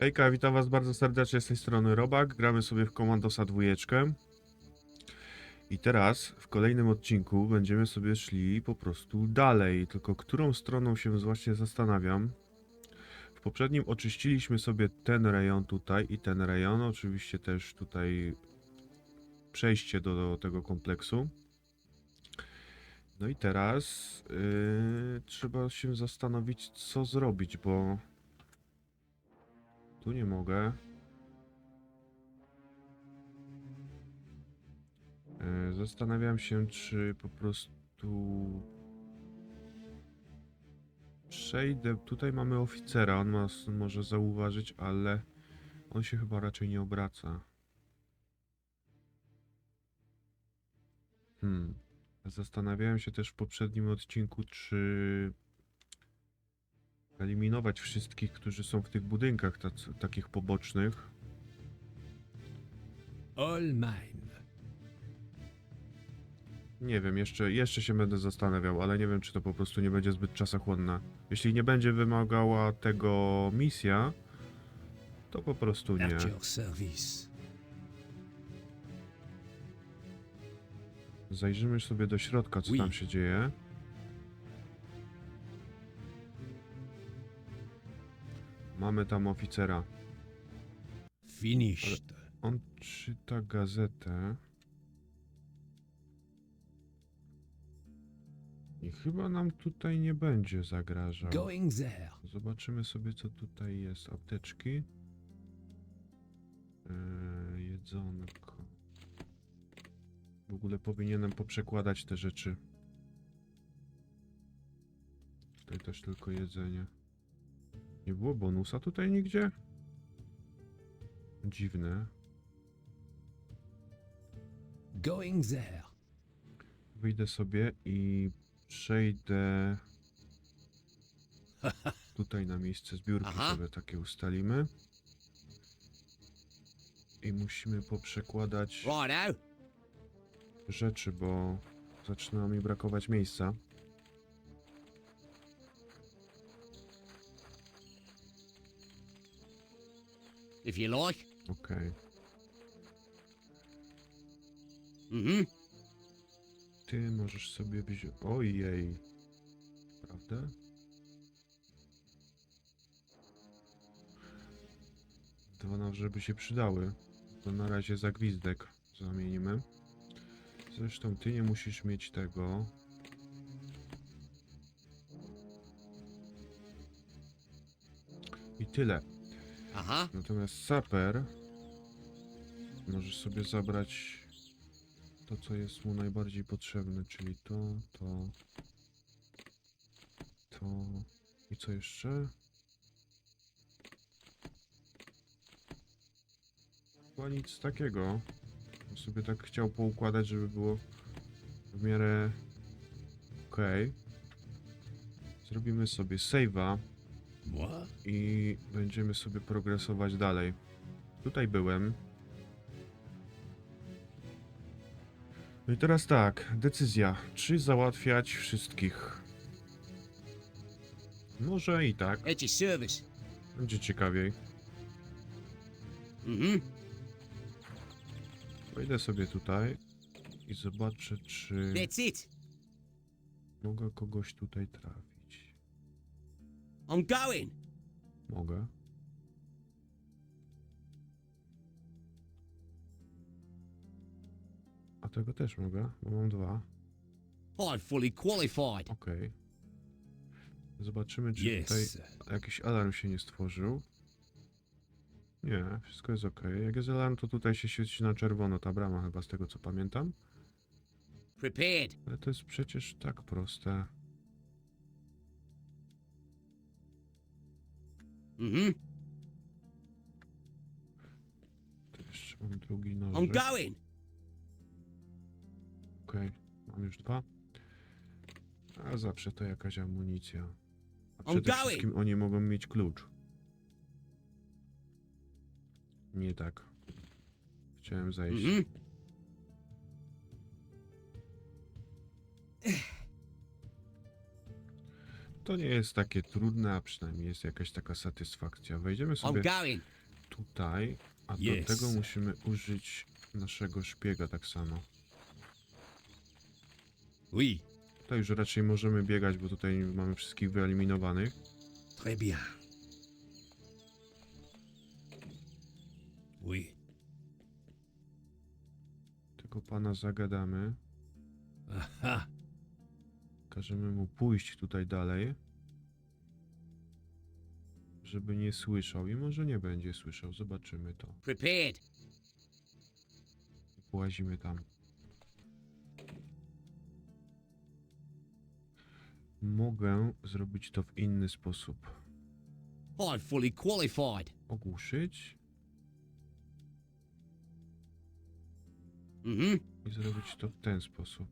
Hejka, witam was bardzo serdecznie z tej strony Robak. Gramy sobie w Komandosa dwójeczkę. I teraz w kolejnym odcinku będziemy sobie szli po prostu dalej. Tylko którą stroną się właśnie zastanawiam. W poprzednim oczyściliśmy sobie ten rejon tutaj i ten rejon. Oczywiście też tutaj przejście do, do tego kompleksu. No i teraz yy, trzeba się zastanowić, co zrobić, bo tu nie mogę. E, Zastanawiam się, czy po prostu przejdę. Tutaj mamy oficera, on nas może zauważyć, ale on się chyba raczej nie obraca. Hmm. Zastanawiałem się też w poprzednim odcinku, czy eliminować wszystkich, którzy są w tych budynkach takich pobocznych. All mine. Nie wiem, jeszcze, jeszcze się będę zastanawiał, ale nie wiem, czy to po prostu nie będzie zbyt czasochłonne. Jeśli nie będzie wymagała tego misja, to po prostu nie. At your service. Zajrzymy sobie do środka, co Oui. tam się dzieje. Mamy tam oficera. Finished. On czyta gazetę. I chyba nam tutaj nie będzie zagrażał. Going there. Zobaczymy sobie, co tutaj jest. Apteczki. Eee, jedzonko. W ogóle powinienem poprzekładać te rzeczy. Tutaj też tylko jedzenie. Nie było bonusa tutaj nigdzie? Dziwne. Going there. Wyjdę sobie i przejdę tutaj na miejsce zbiórki Aha. sobie takie ustalimy. I musimy poprzekładać rzeczy, bo zaczyna mi brakować miejsca. If you like. Okej. Mm-hmm. Ty możesz sobie wziąć... Ojej. Prawda? To nam, żeby się przydały. To na razie za gwizdek zamienimy. Zresztą ty nie musisz mieć tego. I tyle. Uh-huh. Natomiast saper możesz sobie zabrać to, co jest mu najbardziej potrzebne, czyli to, to, to i co jeszcze? Chyba nic takiego. Bym sobie tak chciał poukładać, żeby było w miarę okej. Zrobimy sobie save'a? I będziemy sobie progresować dalej. Tutaj byłem. No i teraz tak, decyzja. Czy załatwiać wszystkich? Może i tak. At your service. Będzie ciekawiej. Mm-hmm. Wejdę sobie tutaj i zobaczę, czy That's it. mogę kogoś tutaj trafić. I'm going. Mogę. A tego też mogę, bo mam dwa. I'm fully qualified. Okej. Zobaczymy, czy Yes. tutaj sir. jakiś alarm się nie stworzył. Nie, wszystko jest ok. Jak jest alarm, to tutaj się świeci na czerwono ta brama, chyba z tego co pamiętam. Prepared. Ale to jest przecież tak proste. Tu jeszcze mam drugi I'm nożyk. going. Okej, mam już dwa. A zawsze to jakaś amunicja. A I'm przede wszystkim oni mogą mieć klucz. Nie tak. Chciałem zajść. Mm-hmm. To nie jest takie trudne, a przynajmniej jest jakaś taka satysfakcja. Wejdziemy I'm sobie going. tutaj, a do Yes. tego musimy użyć naszego szpiega tak samo. Oui. Tutaj już raczej możemy biegać, bo tutaj mamy wszystkich wyeliminowanych. Très bien. Oui. Tego pana zagadamy. Aha. Każemy mu pójść tutaj dalej. Żeby nie słyszał i może nie będzie słyszał. Zobaczymy to. Prepared. Włazimy tam. Mogę zrobić to w inny sposób. I'm fully qualified. Ogłuszyć Mm-hmm. i zrobić to w ten sposób.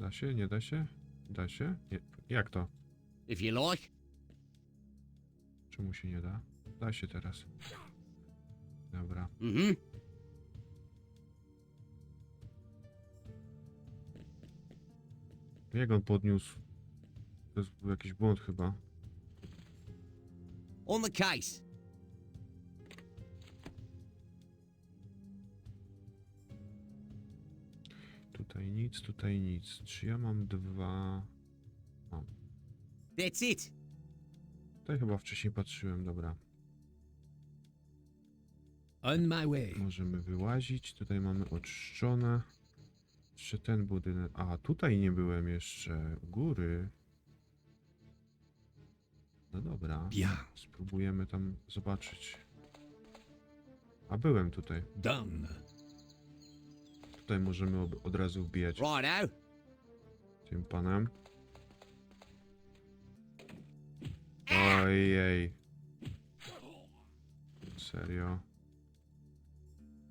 Da się? Nie da się? Da się? Nie. Jak to? If you like. Czemu się nie da? Da się teraz. Dobra. Mm-hmm. Jak on podniósł? To jest jakiś błąd chyba. On the case. Tutaj nic, tutaj nic. Czy ja mam dwa... That's it. Tutaj chyba wcześniej patrzyłem, dobra. On my way. Możemy wyłazić. Tutaj mamy oczyszczone. Czy ten budynek... A, tutaj nie byłem jeszcze. Góry. No dobra. Bien. Spróbujemy tam zobaczyć. A byłem tutaj. Done. Tutaj możemy ob- od razu wbijać Righto. tym panem. Ojej. Serio.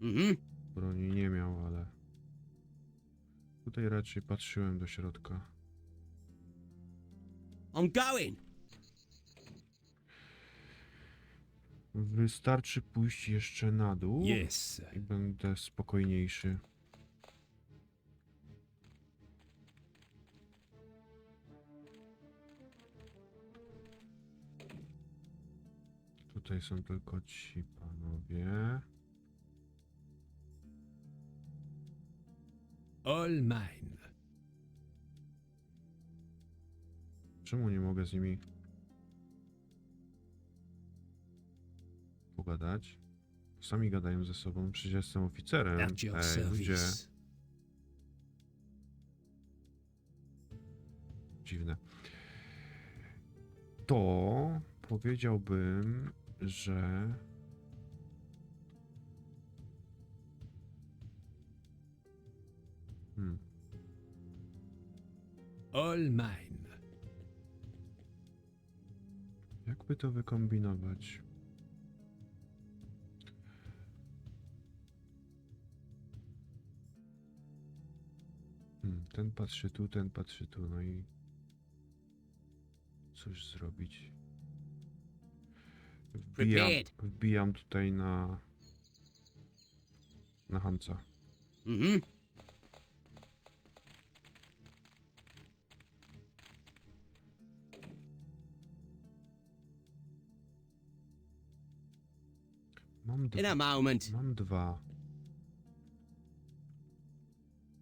Mm-hmm. Broni nie miał, ale... Tutaj raczej patrzyłem do środka. I'm going. Wystarczy pójść jeszcze na dół Yes. i będę spokojniejszy. Tutaj są tylko ci panowie. All mine. Czemu nie mogę z nimi pogadać? Sami gadają ze sobą, przecież jestem oficerem. At your Ej, ludzie, service. dziwne. To powiedziałbym, że hmm, All mine. jakby to wykombinować? Hmm, ten patrzy tu, ten patrzy tu, no i cóż zrobić? Wbijam, Prepared. wbijam tutaj na na hamca. Mm-hmm. Mam In a dwa. moment. Mam dwa.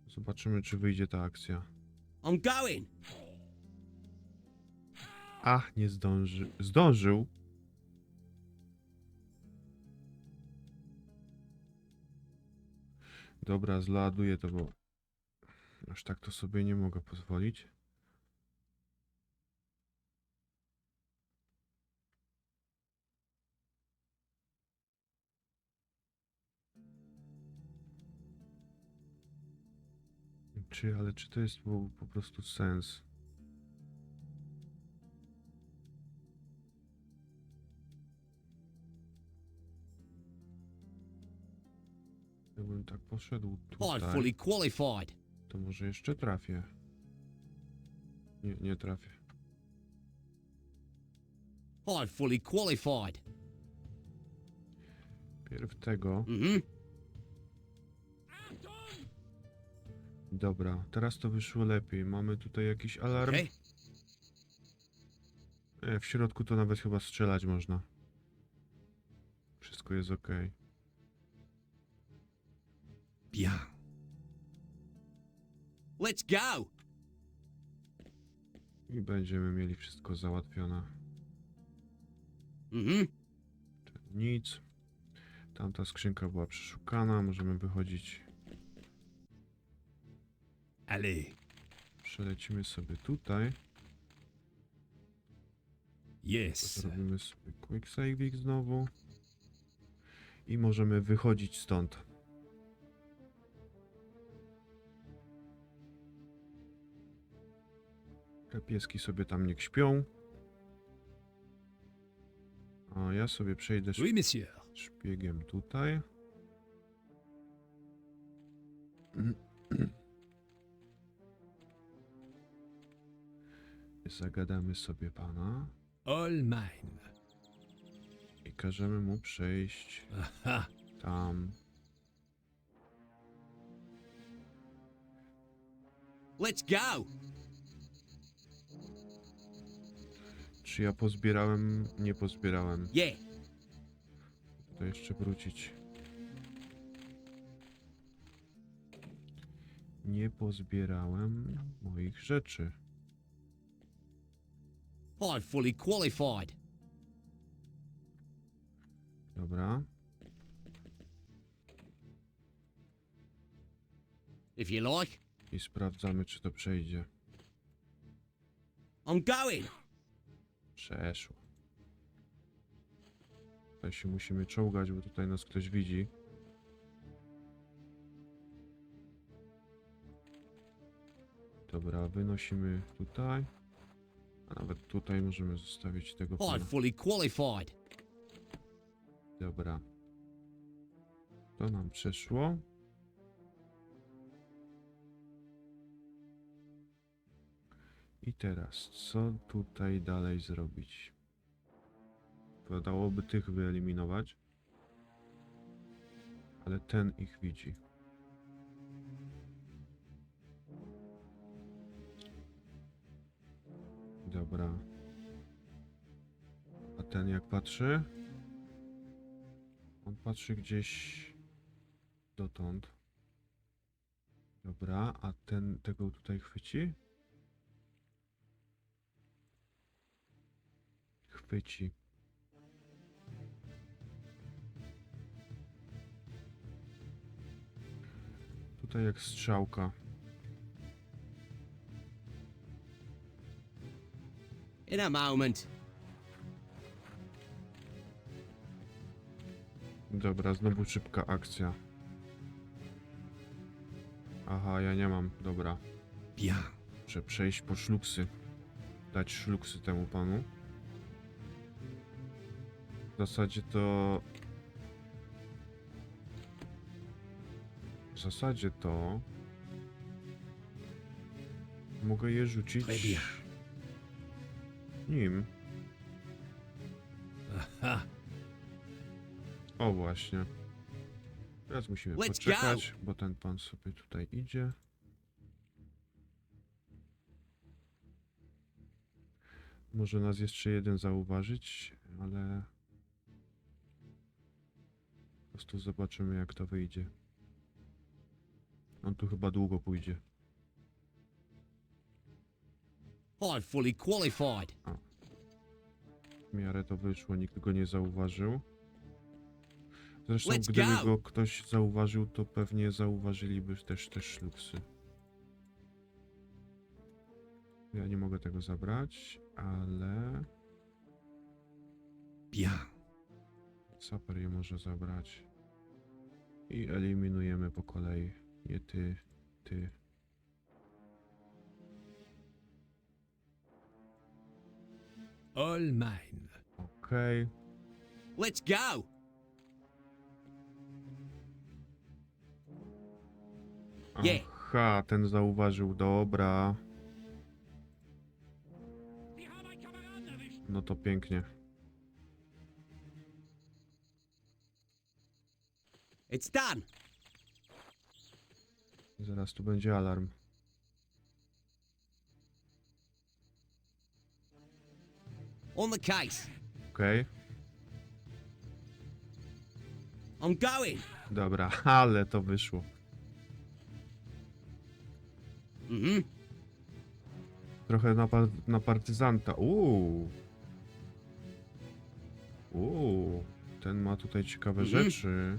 Zobaczymy, czy wyjdzie ta akcja. I'm going. Ach, nie zdąży. Zdążył. Dobra, zladuję to, bo aż tak to sobie nie mogę pozwolić. Czy, ale czy to jest po, po prostu sens? Jakbym tak poszedł I'm tutaj, fully qualified. to może jeszcze trafię. Nie, nie trafię. I'm fully qualified. Pierw tego, Mm-hmm. Dobra, teraz to wyszło lepiej. Mamy tutaj jakiś alarm. E, w środku to nawet chyba strzelać można. Wszystko jest ok. Bien. Let's go. I będziemy mieli wszystko załatwione. Mm-hmm. Nic. Tamta skrzynka była przeszukana. Możemy wychodzić. Allez. Przelecimy sobie tutaj. Yes. Zrobimy sobie quick saving znowu. I możemy wychodzić stąd. Te pieski sobie tam niech śpią. A ja sobie przejdę Oui, monsieur. szpiegiem tutaj. Zagadamy sobie pana All mine. i każemy mu przejść Aha. tam. Let's go. Czy ja pozbierałem? Nie pozbierałem. Yeah. To jeszcze wrócić. Nie pozbierałem moich rzeczy. I'm fully qualified. Dobra. If you like. I sprawdzamy, czy to przejdzie. I'm going. Przeszło. Tutaj się musimy czołgać, bo tutaj nas ktoś widzi. Dobra, wynosimy tutaj. A nawet tutaj możemy zostawić tego I'm fully qualified. Dobra. To nam przeszło. I teraz, co tutaj dalej zrobić? Wydałoby tych wyeliminować. Ale ten ich widzi. Dobra. A ten jak patrzy? On patrzy gdzieś dotąd. Dobra, a ten tego tutaj chwyci? Chwyci. Tutaj jak strzałka. In a moment. Dobra, znowu szybka akcja. Aha, ja nie mam. Dobra. Bien. Muszę przejść po szluksy. Dać szluksy temu panu. W zasadzie to... W zasadzie to... Mogę je rzucić... Nim. Aha. O właśnie. Teraz musimy Let's poczekać, bo ten pan sobie tutaj idzie. Może nas jeszcze jeden zauważyć, ale prostu zobaczymy jak to wyjdzie. On tu chyba długo pójdzie. I'm fully qualified. W miarę to wyszło, nikt go nie zauważył. Zresztą Let's gdyby go! go ktoś zauważył, to pewnie zauważyliby też te szluksy. Ja nie mogę tego zabrać, ale Bien. Saper je może zabrać. I eliminujemy po kolei. Nie ty, ty. All mine. Okej. Let's go. Nie. Aha, ten zauważył, dobra. No to pięknie. It's done. Zaraz tu będzie alarm. On the case. Okej, I'm going. dobra, ale to wyszło. Mm-hmm. Trochę na, par na partyzanta. Uuu. Uuu. Ten ma tutaj ciekawe Mhm. rzeczy.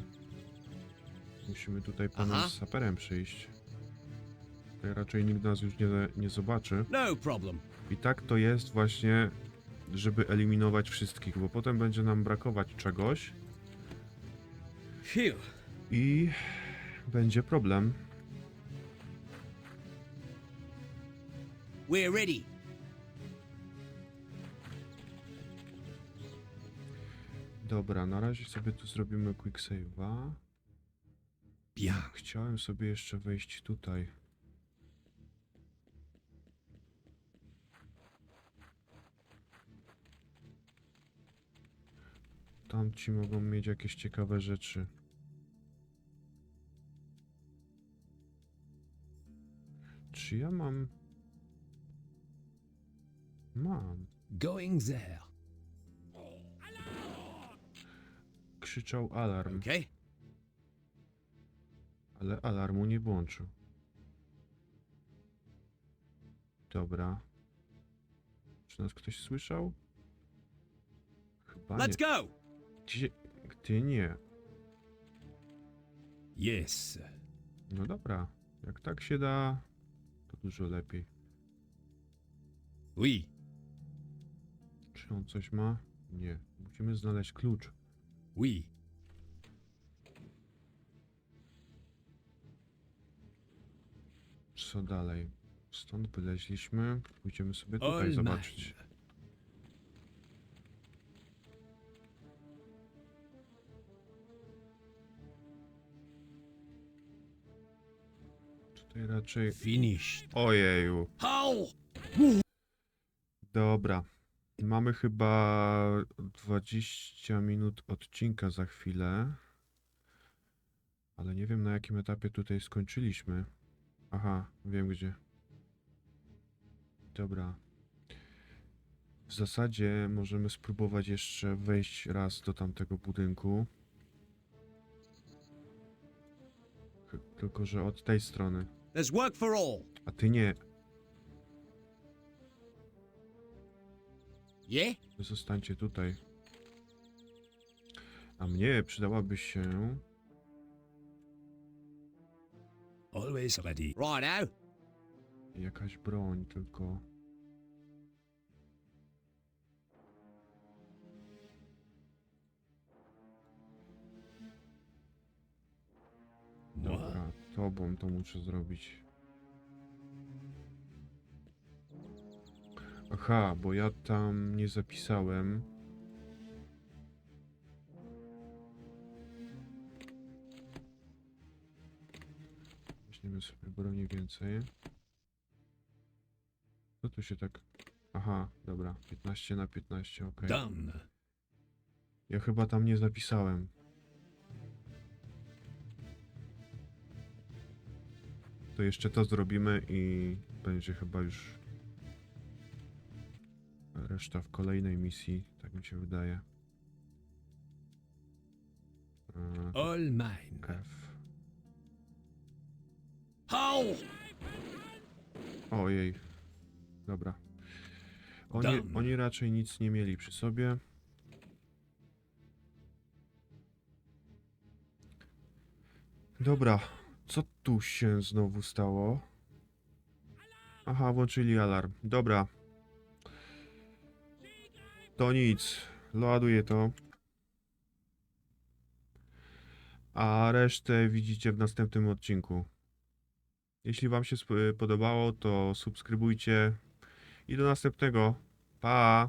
Musimy tutaj panem Aha. z saperem przyjść. Tutaj raczej nikt nas już nie, nie zobaczy. No problem. I tak to jest właśnie, żeby eliminować wszystkich, bo potem będzie nam brakować czegoś Phew. i będzie problem. We're ready. Dobra, na razie sobie tu zrobimy quick save'a. Bien. Chciałem sobie jeszcze wejść tutaj. Tamci mogą mieć jakieś ciekawe rzeczy. Czy ja mam... Mam. Going there. Krzyczał alarm, Okay. Ale alarmu nie włączył. Dobra. Czy nas ktoś słyszał? Chyba nie. Let's go. Gdzie... Gdy nie. Yes. No dobra. Jak tak się da, to dużo lepiej. Oui. Czy on coś ma? Nie. Musimy znaleźć klucz. Oui. Co dalej? Stąd wyleźliśmy. Pójdziemy sobie tutaj All zobaczyć. mine. Tutaj raczej... Finished. Ojeju. Hole. Dobra. Mamy chyba 20 minut odcinka za chwilę. Ale nie wiem na jakim etapie tutaj skończyliśmy. Aha, wiem gdzie. Dobra. W zasadzie możemy spróbować jeszcze wejść raz do tamtego budynku. Tylko, że od tej strony. There's work for all. A ty nie. Yeah? Zostańcie tutaj. A mnie przydałaby się. Always ready. Righto. jakaś broń, tylko. Moi. Dobra, tobą to muszę zrobić. Aha, bo ja tam nie zapisałem. Weźmiemy sobie broni więcej. Co tu się tak... Aha, dobra, 15 na 15, ok. Done. Ja chyba tam nie zapisałem. To jeszcze to zrobimy i będzie chyba już reszta w kolejnej misji, tak mi się wydaje. All mine. F. Ojej. Dobra. Oni, oni raczej nic nie mieli przy sobie. Dobra. Co tu się znowu stało? Aha, włączyli alarm. Dobra. To nic. Ładuję to. A resztę widzicie w następnym odcinku. Jeśli Wam się sp- podobało, to subskrybujcie i do następnego. Pa!